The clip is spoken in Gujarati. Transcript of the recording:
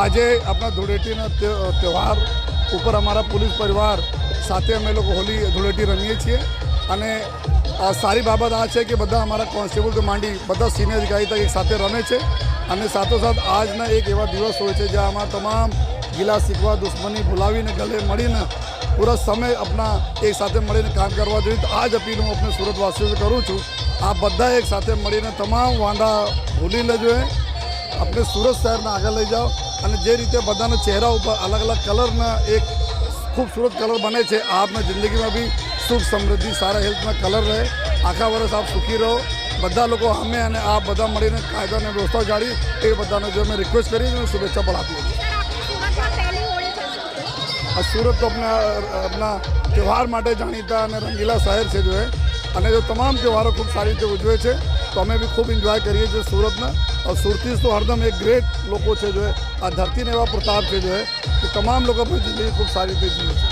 આજે આપણા ધૂળેટીના તહેવાર ઉપર અમારા પોલીસ પરિવાર સાથે અમે લોકો હોલી, ધૂળેટી રમીએ છીએ. અને સારી બાબત આ છે કે બધા અમારા કોન્સ્ટેબલથી માંડી બધા સિનિયર અધિકારી તક એક સાથે રમે છે. અને સાથોસાથ આજના એક એવા દિવસ હોય છે જ્યાં આમાં તમામ ગિલા શીખવા, દુશ્મની ભૂલાવીને ગલે મળીને પૂરા સમય આપણા એક સાથે મળીને કામ કરવા જોઈએ. તો આ જ અપીલ હું આપણે સુરતવાસીઓને કરું છું. આ બધા એક સાથે મળીને તમામ વાંધા ભૂલીને જોઈએ આપણે સુરત શહેરને આગળ લઈ જાઓ અને જે રીતે બધાના ચહેરા ઉપર અલગ અલગ કલરના એક ખૂબસૂરત કલર બને છે આપના જિંદગીમાં બી સુખ સમૃદ્ધિ સારા હેલ્થમાં કલર રહે. આખા વર્ષ આપ સુખી રહો. બધા લોકો અમે અને આ બધા મળીને કાયદો અને વ્યવસ્થા જાળી એ બધાને જો મેં રિક્વેસ્ટ કરી અને શુભેચ્છા પણ આપી આ સુરત તો આપણા આપના તહેવાર માટે જાણીતા અને રંગીલા શહેર છે જો અને જો તમામ તહેવારો ખૂબ સારી રીતે ઉજવે છે તો અમે બી ખૂબ એન્જોય કરીએ છીએ સુરતના. સુરતીસ તો હરદમ એક ગ્રેટ લોકો છે, જો આ ધરતીને એવા પ્રતાપ છે, જો કે તમામ લોકો પણ જિંદગી ખૂબ સારી રીતે જીવે છે.